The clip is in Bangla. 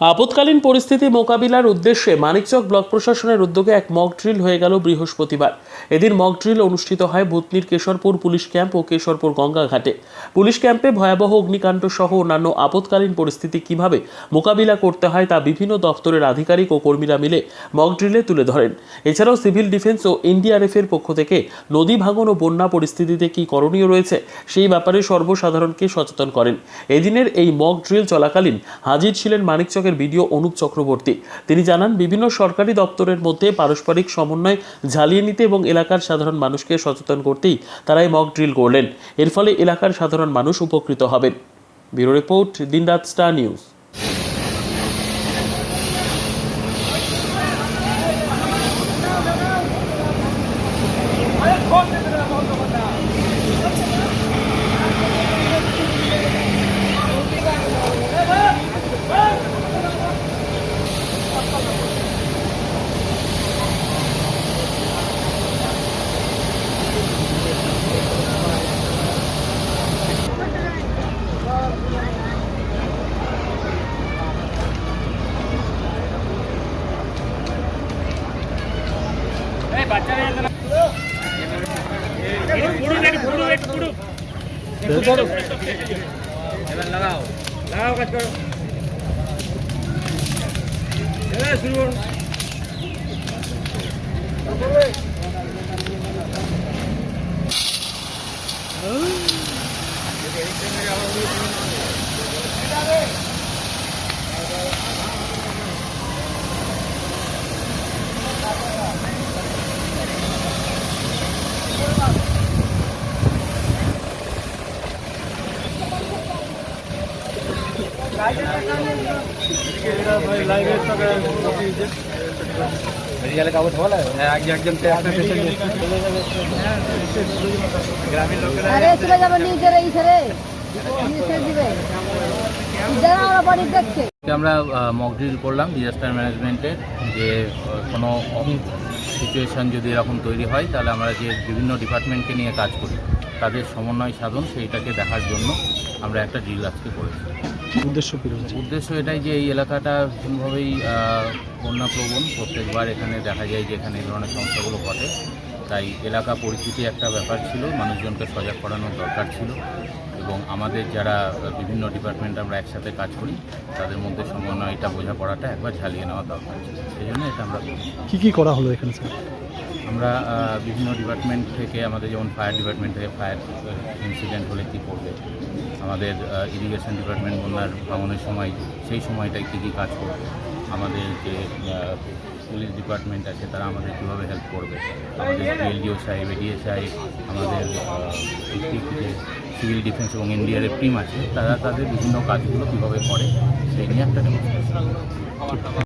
আপৎকালীন পরিস্থিতি মোকাবিলার উদ্দেশ্যে মানিকচক ব্লক প্রশাসনের উদ্যোগে এক মক ড্রিল হয়ে গেল বৃহস্পতিবার। এদিন মক ড্রিল অনুষ্ঠিত হয় ভূতনির কেশরপুর পুলিশ ক্যাম্প ও কেশরপুর গঙ্গাঘাটে। পুলিশ ক্যাম্পে ভয়াবহ অগ্নিকাণ্ড সহ অন্যান্য আপৎকালীন পরিস্থিতি কীভাবে মোকাবিলা করতে হয় তা বিভিন্ন দপ্তরের আধিকারিক ও কর্মীরা মিলে মক ড্রিলে তুলে ধরেন। এছাড়াও সিভিল ডিফেন্স ও এনডিআরএফ এর পক্ষ থেকে নদী ভাঙন ও বন্যা পরিস্থিতিতে কি করণীয় রয়েছে সেই ব্যাপারে সর্বসাধারণকে সচেতন করেন। এদিনের এই মক ড্রিল চলাকালীন হাজির ছিলেন মানিকচকের বিডিও অনুপ চক্রবর্তী। তিনি জানান, বিভিন্ন সরকারি দপ্তরের মধ্যে পারস্পরিক সমন্বয় ঝালিয়ে নিতে এবং এলাকার সাধারণ মানুষকে সচেতন করতেই তারাই মক ড্রিল করলেন এর ফলে এলাকার সাধারণ মানুষ উপকৃত হবেন। Bureau report, Dinraat Star News. লাগাও। লাগাও কাজ করো। শুরু করুন Oh. মেডিকেলে কাগজ বলা হ্যাঁ একজন একজন গ্রামীণ লোকেরা আরে চলে যাবে। নিজের এই ছেড়ে। দিবে। আমরা বাড়ি দেখছে আমরা মক ড্রিল করলাম ডিজাস্টার ম্যানেজমেন্টের যে কোনো সিচুয়েশান যদি এরকম তৈরি হয় তাহলে আমরা যে বিভিন্ন ডিপার্টমেন্টকে নিয়ে কাজ করি তাদের সমন্বয় সাধন সেইটাকে দেখার জন্য আমরা একটা ড্রিল আজকে করেছি। উদ্দেশ্য উদ্দেশ্য এটাই যে এই এলাকাটা ভীষণভাবেই বন্যাপ্রবণ প্রত্যেকবার এখানে দেখা যায় যে এখানে এই ধরনের সমস্যাগুলো ঘটে। তাই এলাকা পরিচিতি একটা ব্যাপার ছিল মানুষজনকে সজাগ করানোর দরকার ছিল এবং আমাদের যারা বিভিন্ন ডিপার্টমেন্ট আমরা একসাথে কাজ করি তাদের মধ্যে সমন্বয়টা বোঝাপড়াটা একবার ঝালিয়ে নেওয়া দরকার ছিল। সেই জন্য এটা আমরা কী কি করা হলো এখানে স্যার? আমরা বিভিন্ন ডিপার্টমেন্ট থেকে আমাদের যেমন ফায়ার ডিপার্টমেন্ট থেকে ফায়ার ইনসিডেন্ট হলে কী করবে আমাদের ইরিগেশন ডিপার্টমেন্ট বন্যার ভাঙনের সময় সেই সময়টায় কী কী কাজ করবে আমাদের যে পুলিশ ডিপার্টমেন্ট আছে, তারা আমাদের কীভাবে হেল্প করবে? আমাদের এলডিও সাহেব এডিএ সাহেব, আমাদের যে সিভিল ডিফেন্স এবং ইন্ডিয়ার টিম আছে, তারা তাদের বিভিন্ন কাজগুলো কীভাবে করে, সেই নিয়ে একটা